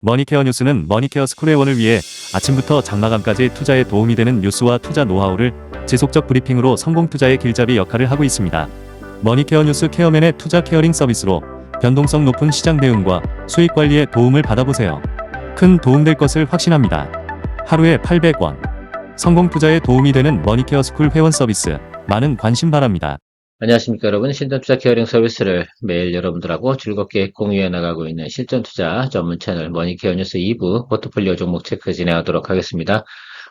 머니케어 뉴스는 머니케어 스쿨 회원을 위해 아침부터 장마감까지 투자에 도움이 되는 뉴스와 투자 노하우를 지속적 브리핑으로 성공 투자의 길잡이 역할을 하고 있습니다. 머니케어 뉴스 케어맨의 투자 케어링 서비스로 변동성 높은 시장 대응과 수익 관리에 도움을 받아보세요. 큰 도움될 것을 확신합니다. 하루에 800원. 성공 투자에 도움이 되는 머니케어 스쿨 회원 서비스. 많은 관심 바랍니다. 안녕하십니까 여러분 실전투자 케어링 서비스를 매일 여러분들하고 즐겁게 공유해 나가고 있는 실전투자 전문 채널 머니케어 뉴스 2부 포트폴리오 종목 체크 진행하도록 하겠습니다.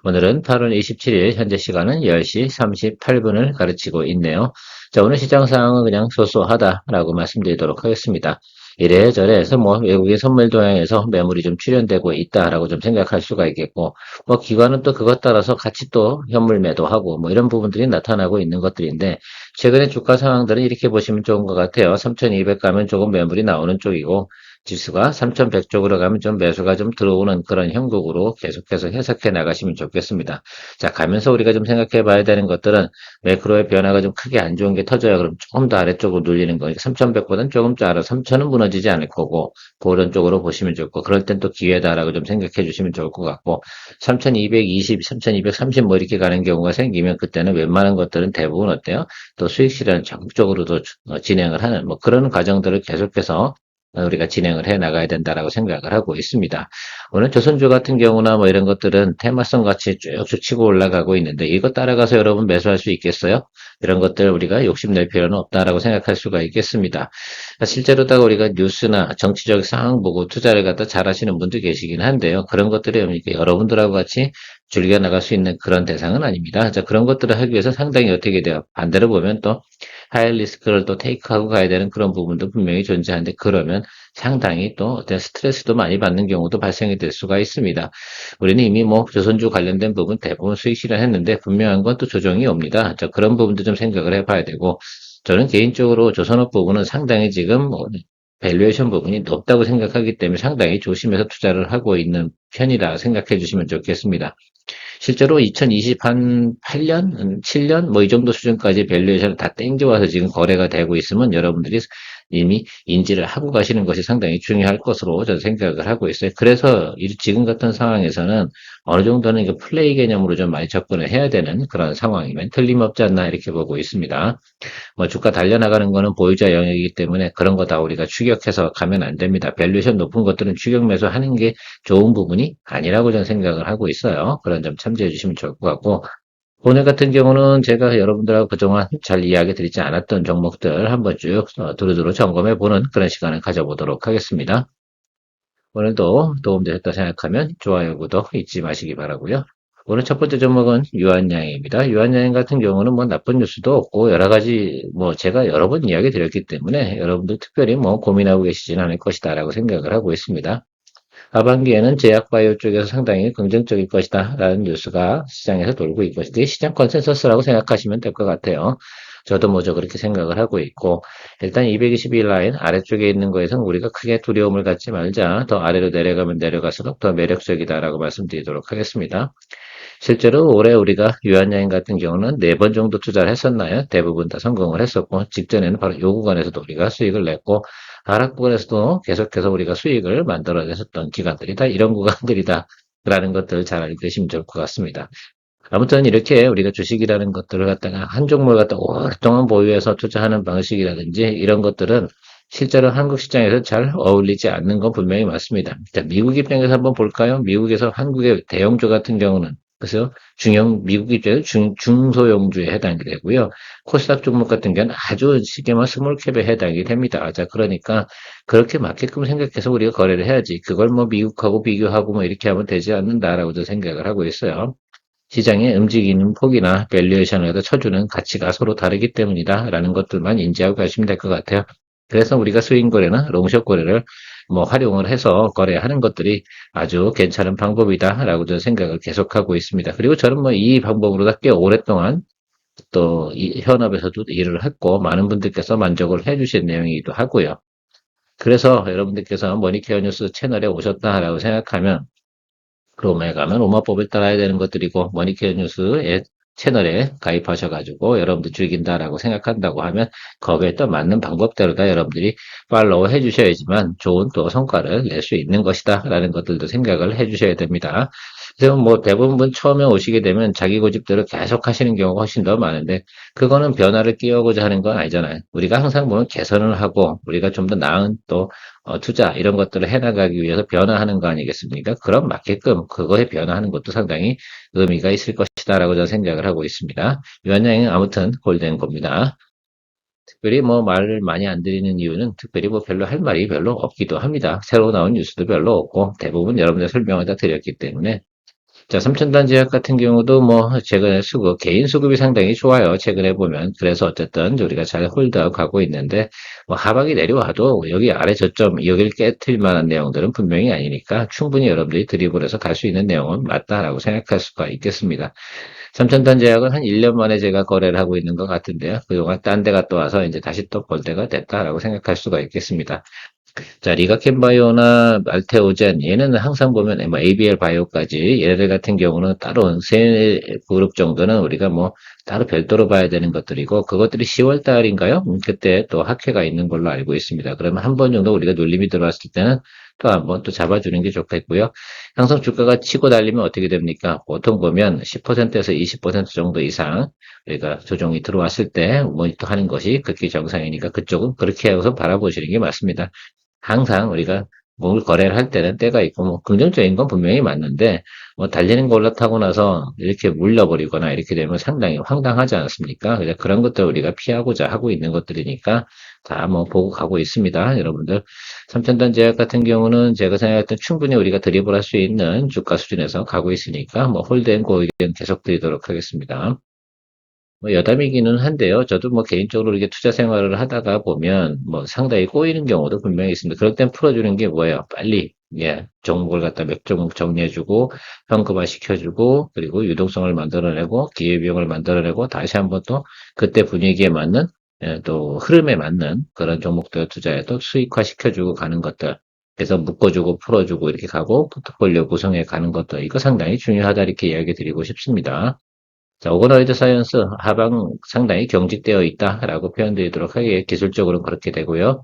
오늘은 8월 27일 현재 시간은 10시 38분을 가르치고 있네요. 자 오늘 시장 상황은 그냥 소소하다라고 말씀드리도록 하겠습니다. 이래저래 해서 뭐 외국인 선물 동향에서 매물이 좀 출현되고 있다라고 좀 생각할 수가 있겠고 뭐 기관은 또 그것 따라서 같이 또 현물 매도하고 뭐 이런 부분들이 나타나고 있는 것들인데 최근에 주가 상황들은 이렇게 보시면 좋은 것 같아요. 3200 가면 조금 매물이 나오는 쪽이고 지수가 3100 쪽으로 가면 좀 매수가 좀 들어오는 그런 형국으로 계속해서 해석해 나가시면 좋겠습니다. 자, 가면서 우리가 좀 생각해 봐야 되는 것들은 매크로의 변화가 좀 크게 안 좋은 게 터져요. 그럼 조금 더 아래쪽으로 눌리는 거니까 3100보다는 조금 더 아래 3000은 무너지지 않을 거고 그런 쪽으로 보시면 좋고 그럴 땐 또 기회다라고 좀 생각해 주시면 좋을 것 같고 3220, 3230 뭐 이렇게 가는 경우가 생기면 그때는 웬만한 것들은 대부분 어때요? 또 수익 실현 적극적으로도 어, 진행을 하는 뭐 그런 과정들을 계속해서 우리가 진행을 해 나가야 된다라고 생각을 하고 있습니다. 오늘 조선주 같은 경우나 뭐 이런 것들은 테마성 같이 쭉쭉 치고 올라가고 있는데 이거 따라가서 여러분 매수할 수 있겠어요? 이런 것들 우리가 욕심낼 필요는 없다라고 생각할 수가 있겠습니다. 실제로다가 우리가 뉴스나 정치적 상황 보고 투자를 갖다 잘 하시는 분도 계시긴 한데요. 그런 것들이 여러분들하고 같이 즐겨 나갈 수 있는 그런 대상은 아닙니다. 자, 그런 것들을 하기 위해서 상당히 어떻게 돼요? 반대로 보면 또 하이 리스크를 또 테이크하고 가야 되는 그런 부분도 분명히 존재하는데 그러면 상당히 또 어떤 스트레스도 많이 받는 경우도 발생이 될 수가 있습니다. 우리는 이미 뭐 조선주 관련된 부분 대부분 수익 실현했는데 분명한 건 또 조정이 옵니다. 자, 그런 부분도 좀 생각을 해봐야 되고 저는 개인적으로 조선업 부분은 상당히 지금 뭐 밸류에이션 부분이 높다고 생각하기 때문에 상당히 조심해서 투자를 하고 있는 편이라 생각해 주시면 좋겠습니다. 실제로 2028년, 7년 뭐 이 정도 수준까지 밸류에이션을 다 땡겨와서 지금 거래가 되고 있으면 여러분들이 이미 인지를 하고 가시는 것이 상당히 중요할 것으로 저는 생각을 하고 있어요. 그래서 지금 같은 상황에서는 어느 정도는 이거 플레이 개념으로 좀 많이 접근을 해야 되는 그런 상황이면 틀림없지 않나 이렇게 보고 있습니다. 뭐 주가 달려나가는 거는 보유자 영역이기 때문에 그런 거 다 우리가 추격해서 가면 안 됩니다. 밸류에이션 높은 것들은 추격 매수하는 게 좋은 부분이 아니라고 저는 생각을 하고 있어요. 그런 점 참조해 주시면 좋을 것 같고 오늘 같은 경우는 제가 여러분들하고 그동안 잘 이야기 드리지 않았던 종목들 한번 쭉 어, 두루두루 점검해 보는 그런 시간을 가져보도록 하겠습니다. 오늘도 도움되셨다 생각하면 좋아요, 구독 잊지 마시기 바라고요. 오늘 첫 번째 종목은 유한양입니다. 유한양 같은 경우는 뭐 나쁜 뉴스도 없고 여러 가지 뭐 제가 여러 번 이야기 드렸기 때문에 여러분들 특별히 뭐 고민하고 계시지는 않을 것이다라고 생각을 하고 있습니다. 하반기에는 제약바이오 쪽에서 상당히 긍정적일 것이다 라는 뉴스가 시장에서 돌고 있고 이게 시장 컨센서스라고 생각하시면 될 것 같아요. 저도 뭐저 그렇게 생각을 하고 있고 일단 221 라인 아래쪽에 있는 거에서는 우리가 크게 두려움을 갖지 말자 더 아래로 내려가면 내려갈수록 더 매력적이다라고 말씀드리도록 하겠습니다. 실제로 올해 우리가 유한여행 같은 경우는 네 번 정도 투자를 했었나요? 대부분 다 성공을 했었고 직전에는 바로 요 구간에서도 우리가 수익을 냈고 하락 구간에서도 계속해서 우리가 수익을 만들어냈었던 기간들이다. 이런 구간들이다. 라는 것들을 잘 알고 계시면 좋을 것 같습니다. 아무튼 이렇게 우리가 주식이라는 것들을 갖다가 한 종목을 갖다 오랫동안 보유해서 투자하는 방식이라든지 이런 것들은 실제로 한국 시장에서 잘 어울리지 않는 건 분명히 맞습니다. 자, 미국 입장에서 한번 볼까요? 미국에서 한국의 대형주 같은 경우는 그래서 중형 미국 입장에서 중, 중소형주에 해당이 되고요. 코스닥 종목 같은 경우는 아주 쉽게 말하면 스몰캡에 해당이 됩니다. 자, 그러니까 그렇게 맞게끔 생각해서 우리가 거래를 해야지. 그걸 뭐 미국하고 비교하고 뭐 이렇게 하면 되지 않는다라고 저 생각을 하고 있어요. 시장의 움직이는 폭이나 밸류에이션을 쳐주는 가치가 서로 다르기 때문이다. 라는 것들만 인지하고 가시면 될 것 같아요. 그래서 우리가 스윙 거래나 롱숏 거래를 뭐 활용을 해서 거래하는 것들이 아주 괜찮은 방법이다라고 저는 생각을 계속하고 있습니다. 그리고 저는 뭐 이 방법으로 꽤 오랫동안 또이 현업에서도 일을 했고 많은 분들께서 만족을 해주신 내용이기도 하고요. 그래서 여러분들께서 머니케어 뉴스 채널에 오셨다라고 생각하면 그롬에 가면 오마법을 따라야 되는 것들이고 머니케어 뉴스에 채널에 가입하셔가지고 여러분들 즐긴다라고 생각한다고 하면 거기에 또 맞는 방법대로 다 여러분들이 팔로우 해주셔야지만 좋은 또 성과를 낼 수 있는 것이다 라는 것들도 생각을 해주셔야 됩니다. 그래서 뭐 대부분 처음에 오시게 되면 자기 고집대로 계속 하시는 경우가 훨씬 더 많은데 그거는 변화를 끼워고자 하는 건 아니잖아요. 우리가 항상 보면 개선을 하고 우리가 좀 더 나은 또 어, 투자 이런 것들을 해나가기 위해서 변화하는 거 아니겠습니까? 그럼 맞게끔 그거에 변화하는 것도 상당히 의미가 있을 것 이다라고 저는 생각을 하고 있습니다. 위원장은 아무튼 홀된 겁니다. 특별히 뭐 말을 많이 안 드리는 이유는 특별히 뭐 별로 할 말이 별로 없기도 합니다. 새로 나온 뉴스도 별로 없고 대부분 여러분들 설명을 다 드렸기 때문에 자, 삼천단 제약 같은 경우도 뭐 최근에 수급, 개인 수급이 상당히 좋아요. 최근에 보면. 그래서 어쨌든 우리가 잘 홀드하고 가고 있는데 뭐 하방이 내려와도 여기 아래 저점, 여기를 깨트릴 만한 내용들은 분명히 아니니까 충분히 여러분들이 드리블해서 갈 수 있는 내용은 맞다라고 생각할 수가 있겠습니다. 삼천단 제약은 한 1년 만에 제가 거래를 하고 있는 것 같은데요. 그동안 딴데 갔다 와서 이제 다시 또 볼 때가 됐다라고 생각할 수가 있겠습니다. 자, 리가켄바이오나 알테오젠, 얘는 항상 보면 뭐 ABL 바이오까지 얘네들 같은 경우는 따로 세 그룹 정도는 우리가 뭐 따로 별도로 봐야 되는 것들이고 그것들이 10월 달인가요? 음, 그때 또 학회가 있는 걸로 알고 있습니다. 그러면 한 번 정도 우리가 눌림이 들어왔을 때는 또 한 번 또 잡아주는 게 좋겠고요. 항상 주가가 치고 달리면 어떻게 됩니까? 보통 보면 10%에서 20% 정도 이상 우리가 조정이 들어왔을 때 모니터하는 것이 그렇게 정상이니까 그쪽은 그렇게 해서 바라보시는 게 맞습니다. 항상 우리가 뭘 거래를 할 때는 때가 있고 뭐 긍정적인 건 분명히 맞는데 뭐 달리는 거 올라타고 나서 이렇게 물려버리거나 이렇게 되면 상당히 황당하지 않습니까? 그래서 그런 것들 우리가 피하고자 하고 있는 것들이니까 다 뭐 보고 가고 있습니다. 여러분들 삼천단 제약 같은 경우는 제가 생각할 때 충분히 우리가 드리블 할 수 있는 주가 수준에서 가고 있으니까 뭐 홀드앤고 의견 계속 드리도록 하겠습니다. 뭐 여담이기는 한데요. 저도 뭐 개인적으로 이렇게 투자 생활을 하다가 보면 뭐 상당히 꼬이는 경우도 분명히 있습니다. 그럴 땐 풀어주는 게 뭐예요? 빨리 예 종목을 갖다 몇 종목 정리해주고 현금화 시켜주고 그리고 유동성을 만들어내고 기회비용을 만들어내고 다시 한번 또 그때 분위기에 맞는 예, 또 흐름에 맞는 그런 종목들 투자에도 수익화 시켜주고 가는 것들 그래서 묶어주고 풀어주고 이렇게 가고 포트폴리오 구성해 가는 것들 이거 상당히 중요하다 이렇게 이야기 드리고 싶습니다. 자, 오거노이드 사이언스 하방 상당히 경직되어 있다라고 표현드리도록 하기에 기술적으로는 그렇게 되고요.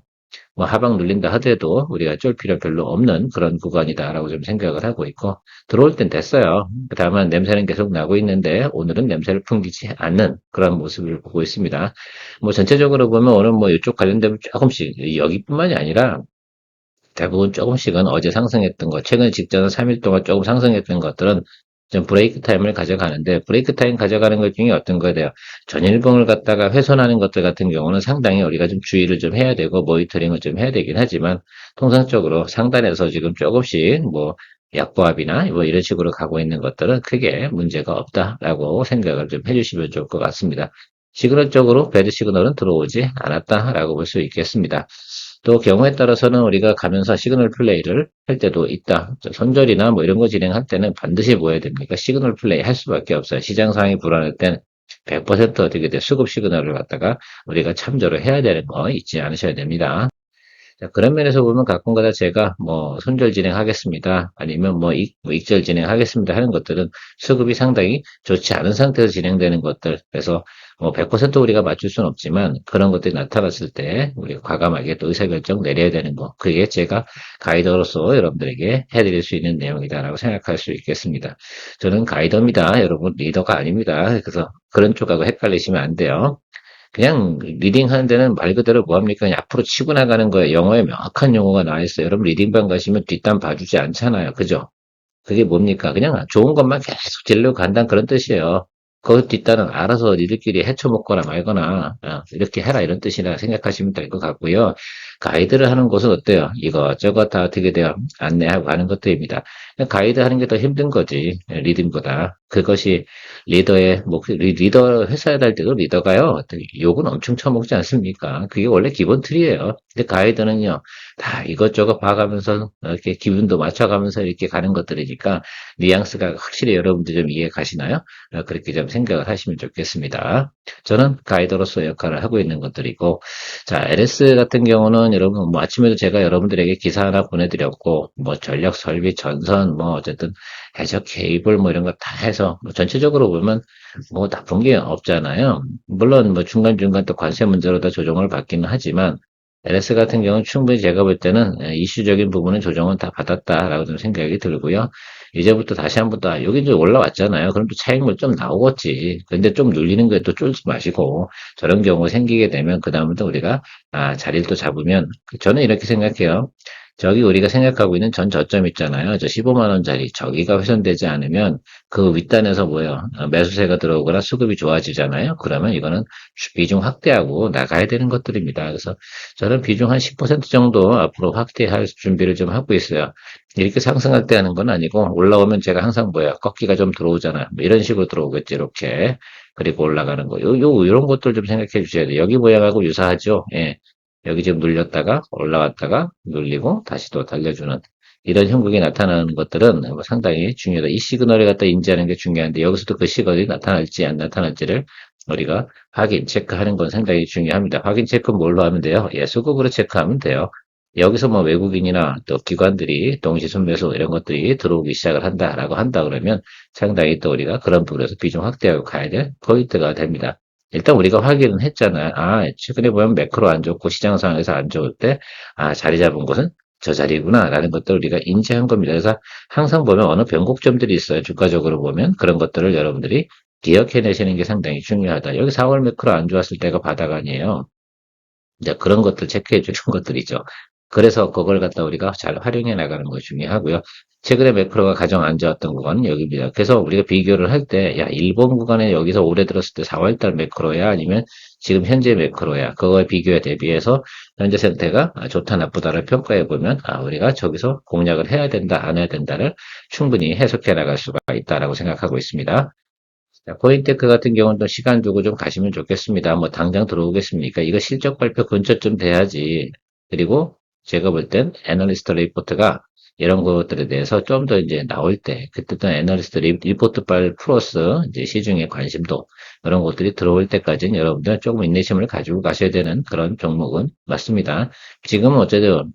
뭐 하방 눌린다 하더라도 우리가 쫄 필요 별로 없는 그런 구간이다라고 좀 생각을 하고 있고 들어올 땐 됐어요. 다만 냄새는 계속 나고 있는데 오늘은 냄새를 풍기지 않는 그런 모습을 보고 있습니다. 뭐 전체적으로 보면 오늘 뭐 이쪽 관련되면 조금씩 여기뿐만이 아니라 대부분 조금씩은 어제 상승했던 것, 최근 직전 3일 동안 조금 상승했던 것들은 좀 브레이크 타임을 가져가는데 브레이크 타임 가져가는 것 중에 어떤 거에 대해 전일봉을 갖다가 훼손하는 것들 같은 경우는 상당히 우리가 좀 주의를 좀 해야 되고 모니터링을 좀 해야 되긴 하지만 통상적으로 상단에서 지금 조금씩 뭐 약보합이나 뭐 이런 식으로 가고 있는 것들은 크게 문제가 없다라고 생각을 좀 해주시면 좋을 것 같습니다. 시그널적으로 배드 시그널은 들어오지 않았다라고 볼 수 있겠습니다. 또 경우에 따라서는 우리가 가면서 시그널 플레이를 할 때도 있다. 손절이나 뭐 이런 거 진행할 때는 반드시 뭐 해야 됩니까? 시그널 플레이 할 수밖에 없어요. 시장 상황이 불안할 땐 100% 어떻게 돼? 수급 시그널을 갖다가 우리가 참조를 해야 되는 거 잊지 않으셔야 됩니다. 자, 그런 면에서 보면 가끔가다 제가 뭐 손절 진행하겠습니다. 아니면 뭐 익, 뭐 익절 진행하겠습니다 하는 것들은 수급이 상당히 좋지 않은 상태에서 진행되는 것들. 그래서 뭐100% 우리가 맞출 수는 없지만 그런 것들이 나타났을 때 우리가 과감하게 또 의사결정 내려야 되는 거. 그게 제가 가이더로서 여러분들에게 해드릴 수 있는 내용이다라고 생각할 수 있겠습니다. 저는 가이더입니다. 여러분 리더가 아닙니다. 그래서 그런 쪽하고 헷갈리시면 안 돼요. 그냥 리딩 하는 데는 말 그대로 뭐합니까? 그냥 앞으로 치고 나가는 거예요. 영어에 명확한 용어가 나와 있어요. 여러분 리딩방 가시면 뒷담 봐주지 않잖아요. 그죠? 그게 뭡니까? 그냥 좋은 것만 계속 질려고 간다는 그런 뜻이에요. 그 뒷단은 알아서 니들끼리 헤쳐먹거나 말거나 어, 이렇게 해라 이런 뜻이라 생각하시면 될 것 같고요. 가이드를 하는 곳은 어때요? 이것저것 다 어떻게 돼요? 안내하고 하는 것들입니다. 가이드 하는 게 더 힘든 거지 리딩보다 그것이 리더의 목 리더 회사에 달 때도 리더가요 욕은 엄청 쳐먹지 않습니까? 그게 원래 기본 틀이에요. 근데 가이드는요 다 이것저것 봐가면서 이렇게 기분도 맞춰가면서 이렇게 가는 것들이니까 뉘앙스가 확실히 여러분들 좀 이해 가시나요? 어, 그렇게 좀 생각을 하시면 좋겠습니다. 저는 가이드로서 역할을 하고 있는 것들이고 자 LS 같은 경우는 보면 여러분 뭐 아침에도 제가 여러분들에게 기사 하나 보내드렸고 뭐 전력 설비 전선 뭐 어쨌든 해적 케이블 뭐 이런 거 다 해서 뭐 전체적으로 보면 뭐 나쁜 게 없잖아요. 물론 뭐 중간 중간 또 관세 문제로 다 조정을 받기는 하지만 LS 같은 경우는 충분히 제가 볼 때는 예, 이슈적인 부분은 조정은 다 받았다라고 좀 생각이 들고요. 이제부터 다시 한번 또, 아, 여기 이제 올라왔잖아요. 그럼 또 차익물 좀 나오겠지. 근데 좀 눌리는 거에 또 쫄지 마시고, 저런 경우 생기게 되면, 그 다음부터 우리가, 아, 자리를 또 잡으면, 저는 이렇게 생각해요. 저기 우리가 생각하고 있는 전 저점 있잖아요. 저 15만 원짜리. 저기가 훼손되지 않으면, 그 윗단에서 뭐예요? 어, 매수세가 들어오거나 수급이 좋아지잖아요. 그러면 이거는 비중 확대하고 나가야 되는 것들입니다. 그래서 저는 비중 한 10% 정도 앞으로 확대할 준비를 좀 하고 있어요. 이렇게 상승할 때 하는 건 아니고 올라오면 제가 항상 뭐야 꺾기가 좀 들어오잖아 뭐 이런 식으로 들어오겠지 이렇게 그리고 올라가는 거 요, 요 이런 것들 좀 생각해 주셔야 돼요 여기 모양하고 유사하죠 예 여기 지금 눌렸다가 올라갔다가 눌리고 다시 또 달려주는 이런 형국이 나타나는 것들은 뭐 상당히 중요하다. 이 시그널을 갖다 인지하는 게 중요한데 여기서도 그 시그널이 나타날지 안 나타날지를 우리가 확인 체크하는 건 상당히 중요합니다. 확인 체크 뭘로 하면 돼요? 예 수급으로 체크하면 돼요. 여기서 뭐 외국인이나 또 기관들이 동시 순매수 이런 것들이 들어오기 시작을 한다라고 한다 그러면 상당히 또 우리가 그런 부분에서 비중 확대하고 가야 될 포인트가 됩니다. 일단 우리가 확인은 했잖아요. 아, 최근에 보면 매크로 안 좋고 시장 상황에서 안 좋을 때, 아, 자리 잡은 곳은 저 자리구나, 라는 것들을 우리가 인지한 겁니다. 그래서 항상 보면 어느 변곡점들이 있어요. 주가적으로 보면 그런 것들을 여러분들이 기억해내시는 게 상당히 중요하다. 여기 4월 매크로 안 좋았을 때가 바닥 아니에요. 이제 그런 것들 체크해 주는 것들이죠. 그래서 그걸 갖다 우리가 잘 활용해 나가는 것이 중요하고요. 최근에 매크로가 가장 안 좋았던 구간은 여기입니다. 그래서 우리가 비교를 할 때, 야, 일본 구간에 여기서 올해 들었을 때 4월달 매크로야? 아니면 지금 현재 매크로야? 그거에 비교에 대비해서 현재 상태가 좋다, 나쁘다를 평가해 보면, 아, 우리가 저기서 공략을 해야 된다, 안 해야 된다를 충분히 해석해 나갈 수가 있다라고 생각하고 있습니다. 자, 코인테크 같은 경우는 또 시간 두고 좀 가시면 좋겠습니다. 뭐 당장 들어오겠습니까? 이거 실적 발표 근처쯤 돼야지. 그리고 제가 볼 땐 애널리스트 리포트가 이런 것들에 대해서 좀 더 이제 나올 때, 그때 또 애널리스트 리- 리포트 빨 플러스 이제 시중의 관심도 이런 것들이 들어올 때까지는 여러분들 조금 인내심을 가지고 가셔야 되는 그런 종목은 맞습니다. 지금은 어쨌든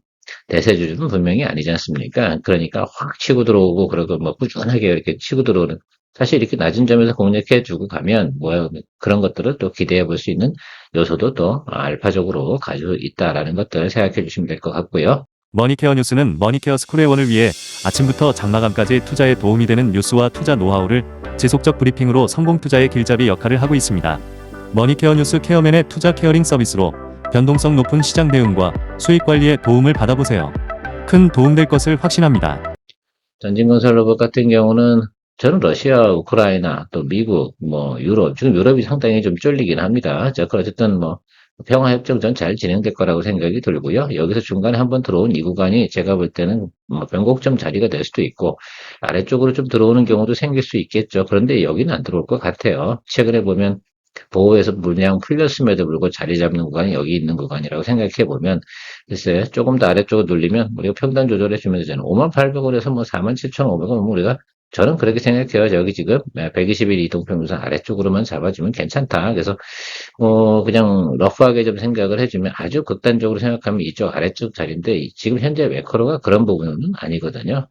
대세 주주는 분명히 아니지 않습니까? 그러니까 확 치고 들어오고 그러고 뭐 꾸준하게 이렇게 치고 들어오는 사실 이렇게 낮은 점에서 공략해 주고 가면 뭐야 그런 것들을 또 기대해 볼 수 있는 요소도 또 알파적으로 가지고 있다라는 것들을 생각해 주시면 될 것 같고요. 머니케어 뉴스는 머니케어 스쿨의 원을 위해 아침부터 장마감까지 투자에 도움이 되는 뉴스와 투자 노하우를 지속적 브리핑으로 성공 투자의 길잡이 역할을 하고 있습니다. 머니케어 뉴스 케어맨의 투자 케어링 서비스로 변동성 높은 시장 대응과 수익 관리에 도움을 받아보세요. 큰 도움될 것을 확신합니다. 전진건설 로봇 같은 경우는 저는 러시아, 우크라이나, 또 미국, 뭐 유럽, 지금 유럽이 상당히 좀 쫄리긴 합니다. 자, 그 어쨌든 뭐 평화협정 전 잘 진행될 거라고 생각이 들고요. 여기서 중간에 한번 들어온 이 구간이 제가 볼 때는 뭐 변곡점 자리가 될 수도 있고 아래쪽으로 좀 들어오는 경우도 생길 수 있겠죠. 그런데 여기는 안 들어올 것 같아요. 최근에 보면 보호에서 물량 풀렸음에도 불구하고 자리 잡는 구간이 여기 있는 구간이라고 생각해 보면 글쎄 조금 더 아래쪽으로 눌리면 우리가 평단 조절해 주면 되잖아요. 57,000원에서 뭐 47,500원 우리가 저는 그렇게 생각해요. 여기 지금 120일 이동평균선 아래쪽으로만 잡아주면 괜찮다. 그래서 어 그냥 러프하게 좀 생각을 해주면 아주 극단적으로 생각하면 이쪽 아래쪽 자리인데 지금 현재 매크로가 그런 부분은 아니거든요.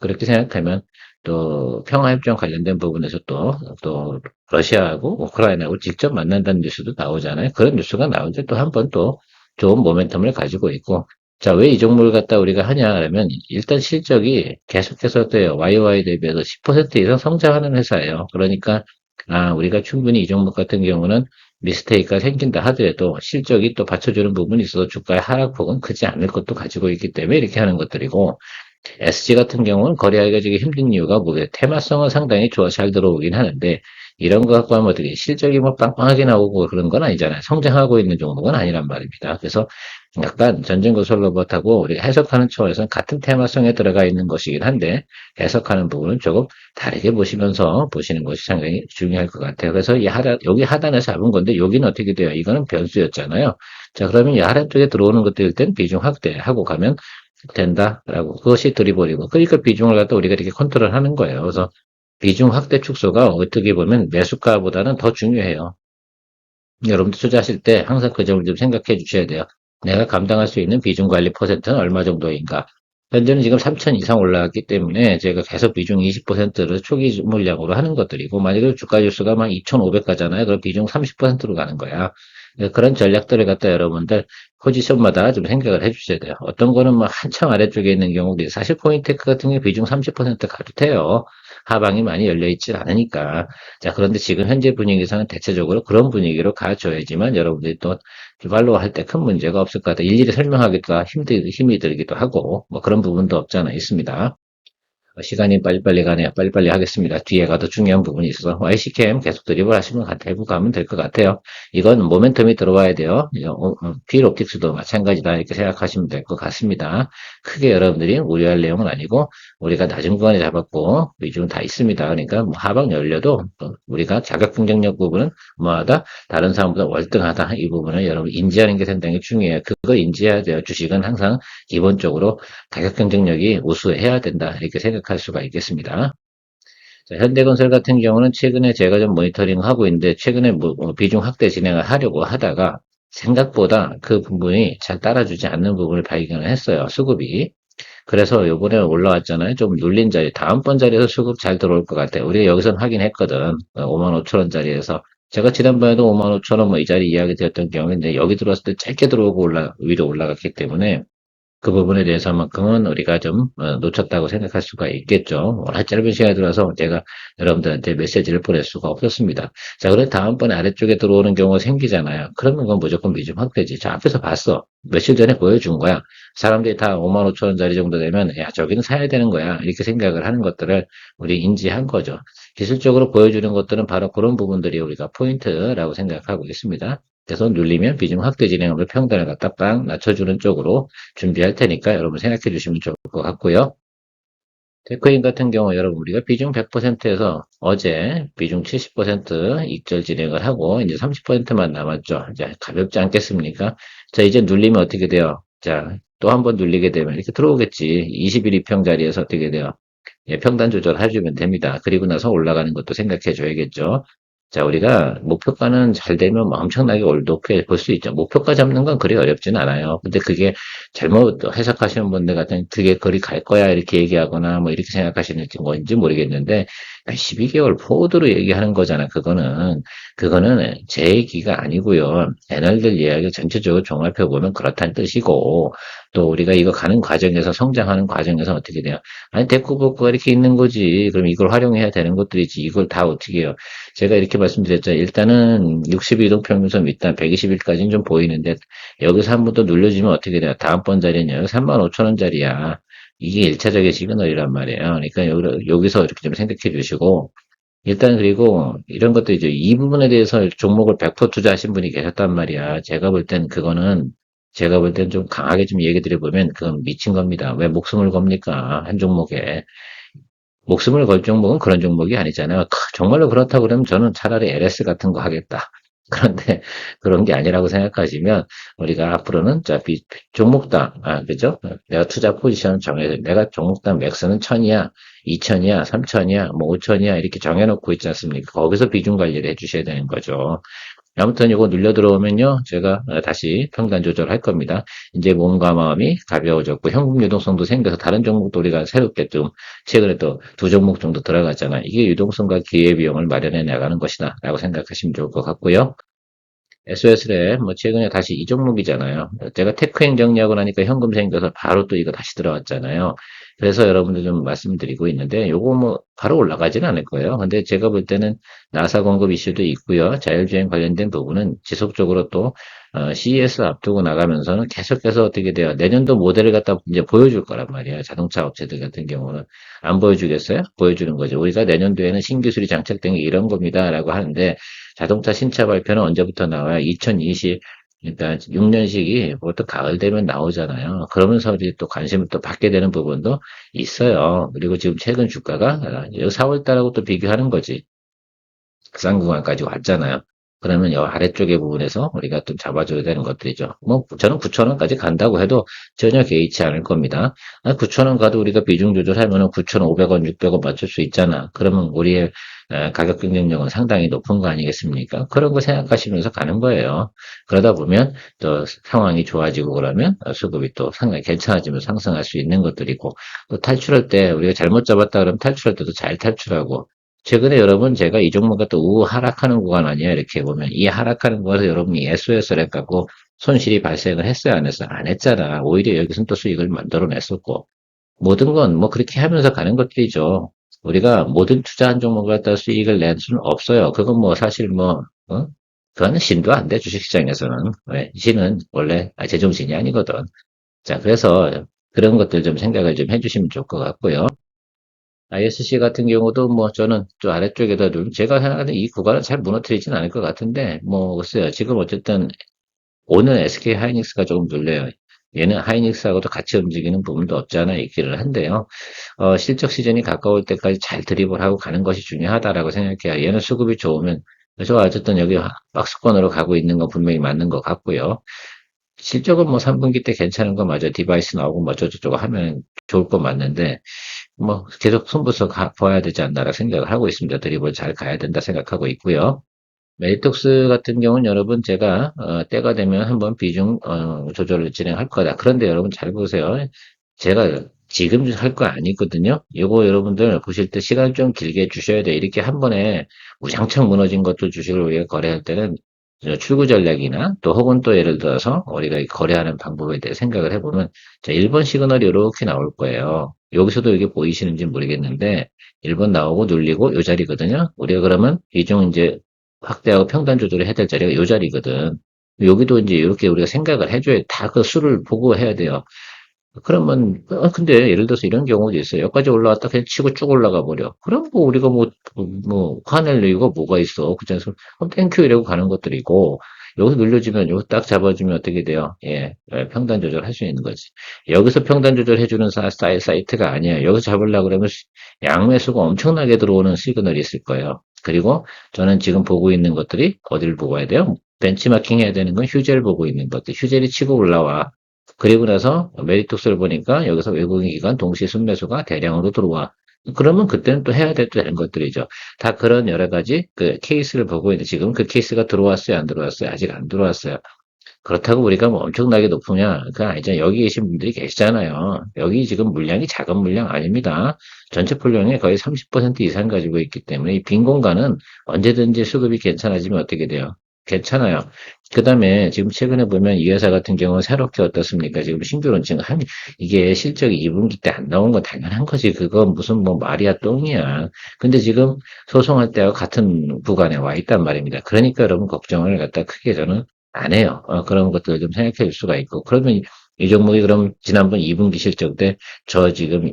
그렇게 생각하면 또 평화협정 관련된 부분에서 또, 또 러시아하고 우크라이나하고 직접 만난다는 뉴스도 나오잖아요. 그런 뉴스가 때또한 번 또 좋은 모멘텀을 가지고 있고 자, 왜 이 종목을 갖다 우리가 하냐 하면 일단 실적이 계속해서 또 YY 대비해서 10% 이상 성장하는 회사예요. 그러니까 아, 우리가 충분히 이 종목 같은 경우는 미스테이크가 생긴다 하더라도 실적이 또 받쳐주는 부분이 있어서 주가의 하락폭은 크지 않을 것도 가지고 있기 때문에 이렇게 하는 것들이고 SG 같은 경우는 거래하기가 되게 힘든 이유가 뭐예요? 테마성은 상당히 좋아 잘 들어오긴 하는데 이런 거 갖고 하면 어떻게 실적이 뭐 빵빵하게 나오고 그런 건 아니잖아요. 성장하고 있는 종목은 아니란 말입니다. 그래서 약간 전진건설 로봇하고 우리가 해석하는 차원에서는 같은 테마성에 들어가 있는 것이긴 한데 해석하는 부분은 조금 다르게 보시면서 보시는 것이 상당히 중요할 것 같아요. 그래서 이 하단, 여기 하단에서 잡은 건데 여기는 어떻게 돼요? 이거는 변수였잖아요. 자, 그러면 이 아래쪽에 들어오는 것들일 땐 비중 확대하고 가면 된다라고 그것이 드리블이고 그러니까 비중을 갖다 우리가 이렇게 컨트롤 하는 거예요. 그래서 비중 확대 축소가 어떻게 보면 매수가보다는 더 중요해요. 여러분들 투자하실 때 항상 그 점을 좀 생각해 주셔야 돼요. 내가 감당할 수 있는 비중 관리 퍼센트는 얼마 정도인가? 현재는 지금 3천 이상 올라갔기 때문에 제가 계속 비중 20%를 초기 물량으로 하는 것들이고 만약에 주가 지수가 막2,500 가잖아요. 그럼 비중 30%로 가는 거야. 그런 전략들을 갖다 여러분들 포지션마다 좀 생각을 해주셔야 돼요. 어떤 거는 뭐 한참 아래쪽에 있는 경우도 있어요. 사실 포인테크 같은 경우 비중 30% 가도 돼요. 하방이 많이 열려있질 않으니까. 자, 그런데 지금 현재 분위기에서는 대체적으로 그런 분위기로 가줘야지만 여러분들이 또 팔로우 할때 큰 문제가 없을 것 같아요. 일일이 설명하기도 힘들, 힘이 들기도 하고, 뭐 그런 부분도 없지 않아 있습니다. 어, 시간이 빨리빨리 가네요. 빨리빨리 하겠습니다. 뒤에 가도 중요한 부분이 있어서 YC캠 계속 드립을 하시면 대부 가면 될 것 같아요. 이건 모멘텀이 들어와야 돼요. 필 옵틱스도 마찬가지다 이렇게 생각하시면 될 것 같습니다. 크게 여러분들이 우려할 내용은 아니고 우리가 낮은 구간에 잡았고 위주는 다 있습니다. 그러니까 뭐 하방 열려도 우리가 자격 경쟁력 부분은 뭐하다 다른 사람보다 월등하다 이 부분을 여러분 인지하는 게 상당히 중요해요. 그거 인지해야 돼요. 주식은 항상 기본적으로 가격 경쟁력이 우수해야 된다 이렇게 생각 할 수가 있겠습니다. 자, 현대건설 같은 경우는 최근에 제가 좀 모니터링 하고 있는데 최근에 뭐, 뭐 비중 확대 진행을 하려고 하다가 생각보다 그 부분이 잘 따라주지 않는 부분을 발견을 했어요. 수급이. 그래서 요번에 올라왔잖아요. 좀 눌린 자리, 다음번 자리에서 수급 잘 들어올 것 같아요. 우리가 여기선 확인했거든. 5만 5천 원 자리에서. 제가 지난번에도 5만 5천 원뭐 이 자리 이야기 드렸던 경우인데 여기 들어왔을 때 짧게 들어오고 올라, 위로 올라갔기 때문에 그 부분에 대해서만큼은 우리가 좀 어, 놓쳤다고 생각할 수가 있겠죠. 워낙 짧은 시간에 들어서 제가 여러분들한테 메시지를 보낼 수가 없었습니다. 자, 그래 다음번에 아래쪽에 들어오는 경우가 생기잖아요. 그러면 그건 무조건 미중 확대지. 자, 앞에서 봤어. 며칠 전에 보여준 거야. 사람들이 다 5만 5천 원짜리 정도 되면 야, 저기는 사야 되는 거야. 이렇게 생각을 하는 것들을 우리 인지한 거죠. 기술적으로 보여주는 것들은 바로 그런 부분들이 우리가 포인트라고 생각하고 있습니다. 그래서 눌리면 비중 확대 진행으로 평단을 갖다 빵 낮춰주는 쪽으로 준비할 테니까 여러분 생각해 주시면 좋을 것 같고요. 데코인 같은 경우 여러분 우리가 비중 100%에서 어제 비중 70% 익절 진행을 하고 이제 30%만 남았죠. 이제 가볍지 않겠습니까? 자 이제 눌리면 어떻게 돼요? 자 또 한 번 눌리게 되면 이렇게 들어오겠지. 21 2평 자리에서 어떻게 돼요? 예, 평단 조절해주면 됩니다. 그리고 나서 올라가는 것도 생각해 줘야겠죠. 자, 우리가 목표가는 잘 되면 뭐 엄청나게 높게 볼 수 있죠. 목표가 잡는 건 그리 어렵진 않아요. 근데 그게 잘못 해석하시는 분들 같은 그게 그리 갈 거야 이렇게 얘기하거나 뭐 이렇게 생각하시는 건지 모르겠는데 12개월 포드로 얘기하는 거잖아. 그거는 그거는 제 얘기가 아니고요. 애널들 이야기 전체적으로 종합해 보면 그렇다는 뜻이고 또 우리가 이거 가는 과정에서 성장하는 과정에서 어떻게 돼요? 아니 대꾸복구가 이렇게 있는 거지. 그럼 이걸 활용해야 되는 것들이지. 이걸 다 어떻게 해요? 제가 이렇게 말씀드렸죠. 일단은 62동 평균선 밑단 120일까지는 좀 보이는데 여기서 한 번 더 눌려지면 어떻게 돼요? 다음번 자리는 35,000원짜리야. 이게 1차적인 시그널이란 말이에요. 그러니까 여기, 여기서 이렇게 좀 생각해 주시고 일단 그리고 이런 것도 이제 이 부분에 대해서 종목을 100% 투자하신 분이 계셨단 말이야. 제가 볼 땐 그거는 제가 볼 땐 좀 강하게 좀 얘기 드려보면 그건 미친 겁니다. 왜 목숨을 겁니까? 한 종목에. 목숨을 걸 종목은 그런 종목이 아니잖아요. 정말로 그렇다고 그러면 저는 차라리 LS 같은 거 하겠다. 그런데 그런 게 아니라고 생각하시면 우리가 앞으로는 자 비, 종목당 아 그죠? 내가 투자 포지션 정해서 내가 종목당 맥스는 천이야, 이천이야, 삼천이야, 뭐 오천이야 이렇게 정해놓고 있지 않습니까? 거기서 비중 관리를 해주셔야 되는 거죠. 아무튼 이거 눌려 들어오면요, 제가 다시 평단 조절할 겁니다. 이제 몸과 마음이 가벼워졌고 현금 유동성도 생겨서 다른 종목도 우리가 새롭게 좀 최근에 또 두 종목 정도 들어갔잖아요. 이게 유동성과 기회비용을 마련해 나가는 것이다 라고 생각하시면 좋을 것 같고요. SOS랩 뭐 최근에 다시 이 종목이잖아요. 제가 테크행 정리하고 나니까 현금 생겨서 바로 또 이거 다시 들어왔잖아요. 그래서 여러분들 좀 말씀드리고 있는데 요거 뭐 바로 올라가지는 않을 거예요. 근데 제가 볼 때는 나사 공급 이슈도 있고요. 자율주행 관련된 부분은 지속적으로 또 어, CES 앞두고 나가면서는 계속해서 어떻게 돼요? 내년도 모델을 갖다 이제 보여줄 거란 말이에요. 자동차 업체들 같은 경우는 안 보여주겠어요? 보여주는 거죠. 우리가 내년도에는 신기술이 장착된 게 이런 겁니다라고 하는데 자동차 신차 발표는 언제부터 나와요? 2020 그러니까 6년씩이 보통 가을 되면 나오잖아요. 그러면서 이제 또 관심을 또 받게 되는 부분도 있어요. 그리고 지금 최근 주가가 4월 달하고 또 비교하는 거지. 쌍구간까지 왔잖아요. 그러면 여 아래쪽의 부분에서 우리가 좀 잡아줘야 되는 것들이죠. 뭐 저는 9,000원까지 간다고 해도 전혀 개의치 않을 겁니다. 9,000원 가도 우리가 비중 조절하면 9,500원, 600원 맞출 수 있잖아. 그러면 우리의 에, 가격 경쟁력은 상당히 높은 거 아니겠습니까? 그런 거 생각하시면서 가는 거예요. 그러다 보면 또 상황이 좋아지고 그러면 수급이 또 상당히 괜찮아지면 상승할 수 있는 것들이고 또 탈출할 때 우리가 잘못 잡았다 그러면 탈출할 때도 잘 탈출하고 최근에 여러분 제가 이 종목가 또 우후 하락하는 구간 아니야 이렇게 보면 이 하락하는 구간에서 여러분이 SOS를 해갖고 손실이 발생을 했어요? 안 했어요? 안 했잖아. 오히려 여기서는 또 수익을 만들어냈었고. 모든 건 뭐 그렇게 하면서 가는 것들이죠. 우리가 모든 투자한 종목을 갖다 수익을 낼 수는 없어요. 그건 뭐 사실 뭐 어? 그거는 신도 안 돼 주식시장에서는. 왜? 신은 원래 제정신이 아니거든. 자 그래서 그런 것들 좀 생각을 좀 해주시면 좋을 것 같고요 ISC 같은 경우도 뭐 저는 저 아래쪽에다 좀 제가 생각하는 이 구간은 잘 무너뜨리진 않을 것 같은데 뭐 글쎄요 지금 어쨌든 오늘 SK 하이닉스가 조금 눌려요. 얘는 하이닉스하고도 같이 움직이는 부분도 없지 않아 있기를 한데요. 어, 실적 시즌이 가까울 때까지 잘 드립을 하고 가는 것이 중요하다라고 생각해요. 얘는 수급이 좋으면 그래서 어쨌든 여기 박스권으로 가고 있는 건 분명히 맞는 것 같고요. 실적은 뭐 3분기 때 괜찮은 거 맞아. 디바이스 나오고 뭐 저저저거 하면 좋을 거 맞는데 뭐 계속 손부서 가, 봐야 되지 않나라 생각을 하고 있습니다. 드립을 잘 가야 된다 생각하고 있고요. 메리톡스 같은 경우는 여러분 제가 어, 때가 되면 한번 비중 어, 조절을 진행할 거다. 그런데 여러분 잘 보세요. 제가 지금 할 거 아니거든요. 이거 여러분들 보실 때 시간 좀 길게 주셔야 돼. 이렇게 한 번에 우장창 무너진 것도 주식을 우리가 거래할 때는 출구 전략이나 또 혹은 또 예를 들어서 우리가 거래하는 방법에 대해 생각을 해보면 자 1번 시그널이 이렇게 나올 거예요. 여기서도 이게 보이시는지 모르겠는데 1번 나오고 눌리고 요 자리거든요. 우리가 그러면 이중 이제 확대하고 평단 조절을 해야 될 자리가 요 자리거든. 여기도 이제 이렇게 우리가 생각을 해줘야 다 그 수를 보고 해야 돼요. 그러면 어, 근데 예를 들어서 이런 경우도 있어요. 여기까지 올라왔다 그냥 치고 쭉 올라가 버려. 그럼 뭐 우리가 뭐 뭐 화낼 이유가 뭐가 있어? 그죠? 그럼 땡큐 이러고 가는 것들이고 여기서 눌려주면 여기 딱 잡아주면 어떻게 돼요? 예, 예, 평단 조절할 수 있는 거지. 여기서 평단 조절해주는 사, 사이, 사이트가 아니에요. 여기서 잡으려고 그러면 양매수가 엄청나게 들어오는 시그널이 있을 거예요. 그리고 저는 지금 보고 있는 것들이 어디를 보고 해야 돼요? 벤치마킹 해야 되는 건 휴젤 보고 있는 것들. 휴젤이 치고 올라와. 그리고 나서 메리톡스를 보니까 여기서 외국인 기관 동시 순매수가 대량으로 들어와. 그러면 그때는 또 해야 될 되는 것들이죠. 다 그런 여러 가지 그 케이스를 보고 있는데 지금 그 케이스가 들어왔어요? 안 들어왔어요? 아직 안 들어왔어요. 그렇다고 우리가 뭐 엄청나게 높으냐? 그건 아니죠. 여기 계신 분들이 계시잖아요. 여기 지금 물량이 작은 물량 아닙니다. 전체 풀량의 거의 30% 이상 가지고 있기 때문에 이 빈 공간은 언제든지 수급이 괜찮아지면 어떻게 돼요? 괜찮아요. 그 다음에 지금 최근에 보면 이 회사 같은 경우는 새롭게 어떻습니까? 지금 신규 론칭 한, 이게 실적이 2분기 때 안 나온 건 당연한 거지. 그건 무슨 뭐 말이야 똥이야. 근데 지금 소송할 때와 같은 구간에 와 있단 말입니다. 그러니까 여러분 걱정을 갖다 크게 저는 안 해요. 어, 그런 것들을 좀 생각해 줄 수가 있고. 그러면 이 종목이 그럼 지난번 2분기 실적 때 저 지금 그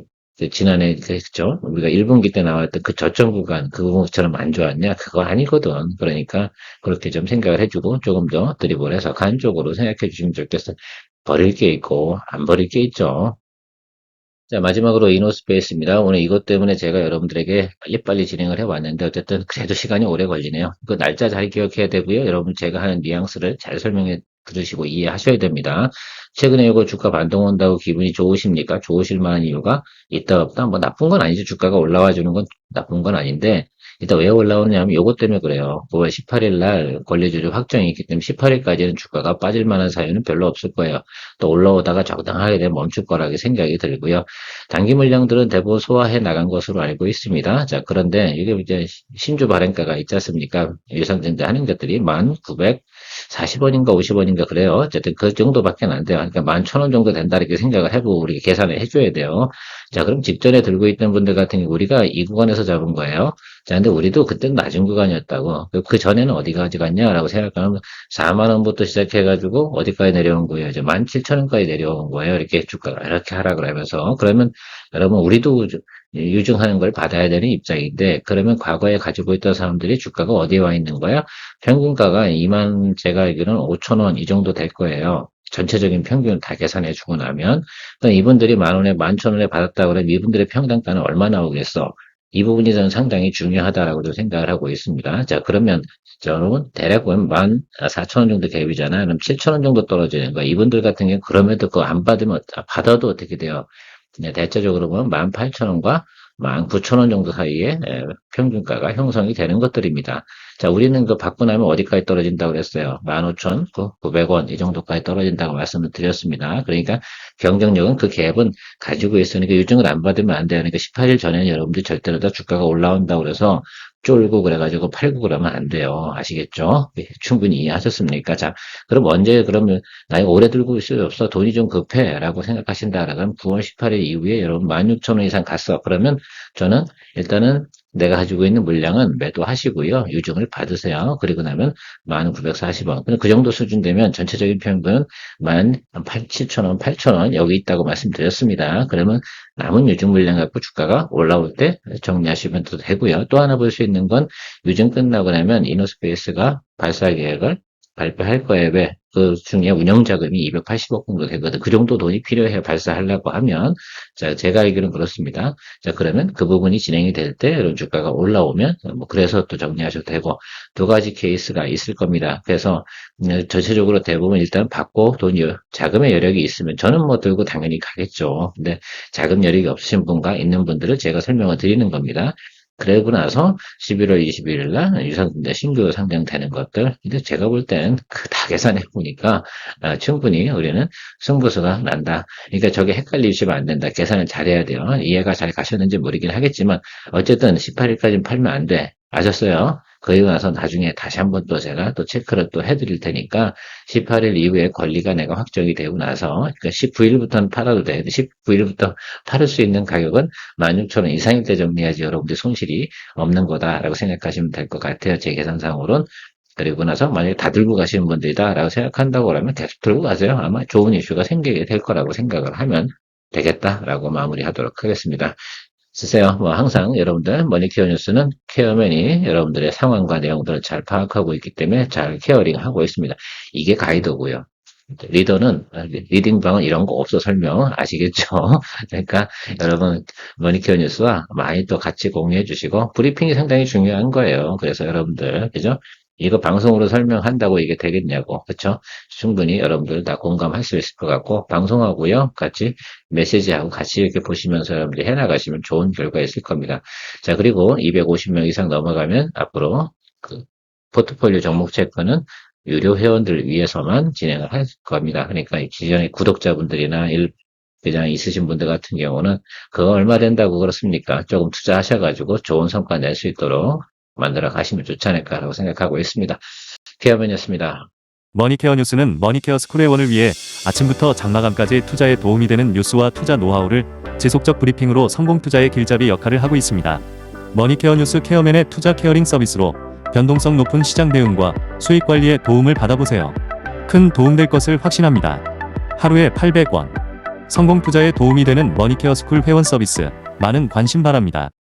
지난해 그랬죠. 우리가 1분기 때 나왔던 그 저점 구간 그거처럼 안 좋았냐? 그거 아니거든. 그러니까 그렇게 좀 생각을 해주고 조금 더 드리블 해서 간쪽으로 생각해 주시면 좋겠어요. 버릴 게 있고 안 버릴 게 있죠. 자, 마지막으로 이노스페이스입니다. 오늘 이것 때문에 제가 여러분들에게 빨리빨리 진행을 해왔는데, 어쨌든 그래도 시간이 오래 걸리네요. 그 날짜 잘 기억해야 되고요. 여러분 제가 하는 뉘앙스를 잘 설명해 들으시고 이해하셔야 됩니다. 최근에 이거 주가 반동 온다고 기분이 좋으십니까? 좋으실 만한 이유가 있다 없다? 뭐 나쁜 건 아니죠. 주가가 올라와 주는 건 나쁜 건 아닌데, 일단 왜 올라오느냐면 요것 때문에 그래요. 9월 18일 날 권리주주 확정이 있기 때문에 18일까지는 주가가 빠질 만한 사유는 별로 없을 거예요. 또 올라오다가 적당하게 되면 멈출 거라고 생각이 들고요. 단기 물량들은 대부분 소화해 나간 것으로 알고 있습니다. 자, 그런데 이게 이제 신주 발행가가 있지 않습니까? 유상증자 하는 것들이 1,940원인가 50원인가 그래요. 어쨌든 그 정도밖에 안 돼요. 그러니까 11,000원 정도 된다 이렇게 생각을 해보고 우리가 계산을 해줘야 돼요. 자, 그럼 직전에 들고 있던 분들 같은 경우 우리가 이 구간에서 잡은 거예요. 자, 근데 우리도 그때는 낮은 구간이었다고. 그 전에는 어디까지 갔냐라고 생각하면 4만 원부터 시작해가지고 어디까지 내려온 거예요. 이제 17,000원까지 내려온 거예요. 이렇게 주가가 이렇게 하라 그러면서. 그러면 여러분, 우리도 유증하는 걸 받아야 되는 입장인데, 그러면 과거에 가지고 있던 사람들이 주가가 어디에 와 있는 거야? 평균가가 2만, 제가 알기로는 5,000원 이 정도 될 거예요. 전체적인 평균을 다 계산해 주고 나면, 그러니까 이분들이 만 원에, 만천 원에 받았다 그러면 이분들의 평당가는 얼마 나오겠어? 이 부분이 저는 상당히 중요하다라고도 생각을 하고 있습니다. 자, 그러면 저는 대략 보면 만 4천 원 정도 갭이잖아요. 그럼 7천 원 정도 떨어지는 거야. 이분들 같은 경우 그럼에도 그거 안 받으면 받아도 어떻게 돼요? 그냥 대체적으로 보면 18,000원과 19,000원 정도 사이에 에, 평균가가 형성이 되는 것들입니다. 자, 우리는 그 받고 나면 어디까지 떨어진다고 그랬어요? 15,900원 이 정도까지 떨어진다고 말씀을 드렸습니다. 그러니까 경쟁력은 그 갭은 가지고 있으니까 요즘은 안 받으면 안 돼요. 그러니까 18일 전에는 여러분들 절대로 다 주가가 올라온다고 그래서 쫄고 그래가지고 팔고 그러면 안 돼요. 아시겠죠? 예, 충분히 이해하셨습니까? 자, 그럼 언제 그러면 나 이거 오래 들고 있을 수 없어. 돈이 좀 급해. 라고 생각하신다. 그러면 9월 18일 이후에 여러분 16,000원 이상 갔어. 그러면 저는 일단은 내가 가지고 있는 물량은 매도하시고요. 유증을 받으세요. 그리고 나면 1940원. 그 정도 수준 되면 전체적인 평균은 17,000원, 8,000원 여기 있다고 말씀드렸습니다. 그러면 남은 유증 물량 갖고 주가가 올라올 때 정리하시면 또 되고요. 또 하나 볼 수 있는 건 유증 끝나고 나면 이노스페이스가 발사 계획을 발표할 거예요. 왜? 그 중에 운영 자금이 280억 정도 되거든. 그 정도 돈이 필요해요. 발사하려고 하면. 자, 제가 알기로는 그렇습니다. 자, 그러면 그 부분이 진행이 될 때, 이런 주가가 올라오면, 뭐, 그래서 또 정리하셔도 되고, 두 가지 케이스가 있을 겁니다. 그래서, 음, 전체적으로 대부분 일단 받고 돈이, 자금의 여력이 있으면, 저는 뭐 들고 당연히 가겠죠. 근데 자금 여력이 없으신 분과 있는 분들을 제가 설명을 드리는 겁니다. 그러고 나서 11월 21일 날 유상증자 신규 상장되는 것들. 근데 제가 볼땐그다 계산해 보니까 아, 충분히 우리는 승부수가 난다. 그러니까 저게 헷갈리시면 안 된다. 계산을 잘해야 돼요. 이해가 잘 가셨는지 모르긴 하겠지만 어쨌든 18일까지는 팔면 안 돼. 아셨어요? 그리고 나서 나중에 다시 한번 또 제가 또 체크를 또 해드릴 테니까 18일 이후에 권리가 내가 확정이 되고 나서 그러니까 19일부터는 팔아도 돼. 19일부터 팔을 수 있는 가격은 16,000원 이상일 때 정리해야지 여러분들 손실이 없는 거다라고 생각하시면 될 것 같아요. 제 계산상으로는. 그리고 나서 만약에 다 들고 가시는 분들이다라고 생각한다고 그러면 계속 들고 가세요. 아마 좋은 이슈가 생기게 될 거라고 생각을 하면 되겠다라고 마무리하도록 하겠습니다. 쓰세요. 뭐 항상 여러분들 머니케어 뉴스는 케어맨이 여러분들의 상황과 내용들을 잘 파악하고 있기 때문에 잘 케어링하고 있습니다. 이게 가이드고요. 리더는 리딩방은 이런 거 없어 설명 아시겠죠? 그러니까 여러분 머니케어 뉴스와 많이 또 같이 공유해 주시고 브리핑이 상당히 중요한 거예요. 그래서 여러분들 그죠? 이거 방송으로 설명한다고 이게 되겠냐고 그렇죠? 충분히 여러분들 다 공감할 수 있을 것 같고 방송하고요 같이 메시지하고 같이 이렇게 보시면서 여러분들 해나가시면 좋은 결과 있을 겁니다. 자 그리고 250명 이상 넘어가면 앞으로 그 포트폴리오 종목 체크는 유료 회원들 위해서만 진행을 할 겁니다. 그러니까 기존의 구독자분들이나 일 그냥 있으신 분들 같은 경우는 그거 얼마 된다고 그렇습니까? 조금 투자하셔가지고 좋은 성과 낼 수 있도록 만들어 가시면 좋지 않을까라고 생각하고 있습니다. 피아맨이었습니다. 머니케어 뉴스는 머니케어 스쿨 회원을 위해 아침부터 장마감까지 투자에 도움이 되는 뉴스와 투자 노하우를 지속적 브리핑으로 성공 투자의 길잡이 역할을 하고 있습니다. 머니케어 뉴스 케어맨의 투자 케어링 서비스로 변동성 높은 시장 대응과 수익 관리에 도움을 받아보세요. 큰 도움될 것을 확신합니다. 하루에 800원. 성공 투자에 도움이 되는 머니케어 스쿨 회원 서비스 많은 관심 바랍니다.